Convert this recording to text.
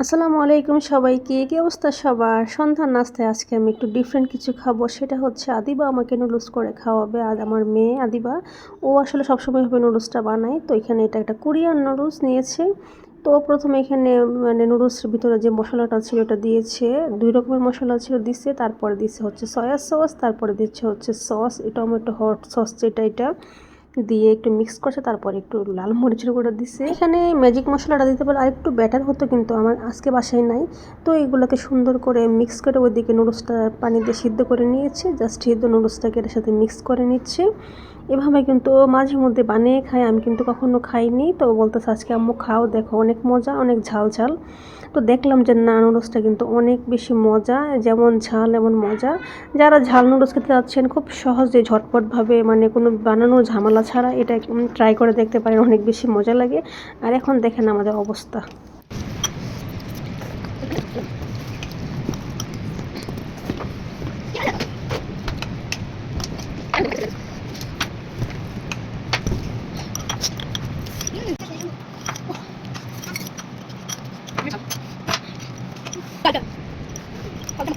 আসসালামু আলাইকুম সবাইকে, কি অবস্থা সবার? সন্ধ্যার নাস্তায় আজকে আমি একটু ডিফারেন্ট কিছু খাব, সেটা হচ্ছে আদিবা আমাকে নুডলস করে খাওয়াবে, আর আমার মেয়ে আদিবা, ও আসলে সবসময় ভাবে নুডলসটা বানায়, তো এখানে এটা একটা কোরিয়ান নুডলস নিয়েছে। তো প্রথমে এখানে মানে নুডলসের ভিতরে যে মশলাটা ছিল ওটা দিয়েছে, দুই রকমের মশলা ছিল দিচ্ছে তারপরে দিচ্ছে হচ্ছে সয়া সস তারপরে দিচ্ছে হচ্ছে সস টমেটো হট সস যেটা এটা। দিয়ে একটু মিক্স করছে তারপর একটু লাল মরিচের গুঁড়ো দিচ্ছে এখানে ম্যাজিক মশলাটা দিতে পারলে আরেকটু ব্যাটার হতো কিন্তু আমার আজকে বাসায় নাই। তো এগুলোকে সুন্দর করে মিক্স করে ওইদিকে নুডলসটা পানি দিয়ে সিদ্ধ করে নিয়েছি। জাস্ট সিদ্ধ নুডলসটাকে এটার সাথে মিক্স করে নিচ্ছে। এভাবে কিন্তু মাঝে মধ্যে বানিয়ে খায়, আমি কিন্তু কখনো খাইনি। তো বলতেছে, আজকে আম্মু খাও, দেখো অনেক মজা, অনেক ঝাল ঝাল। তো দেখলাম যে না নুডলসটা কিন্তু অনেক বেশি মজা, যেমন ঝাল, এমন মজা। যারা ঝাল নুডলস খেতে যাচ্ছেন, খুব সহজে ঝটপটভাবে মানে কোনো বানানো ঝামেলা ছাড়া এটা ট্রাই করে দেখতে পারেন, অনেক বেশি মজা লাগে। আর এখন দেখেন আমাদের অবস্থা। 大哥，好的。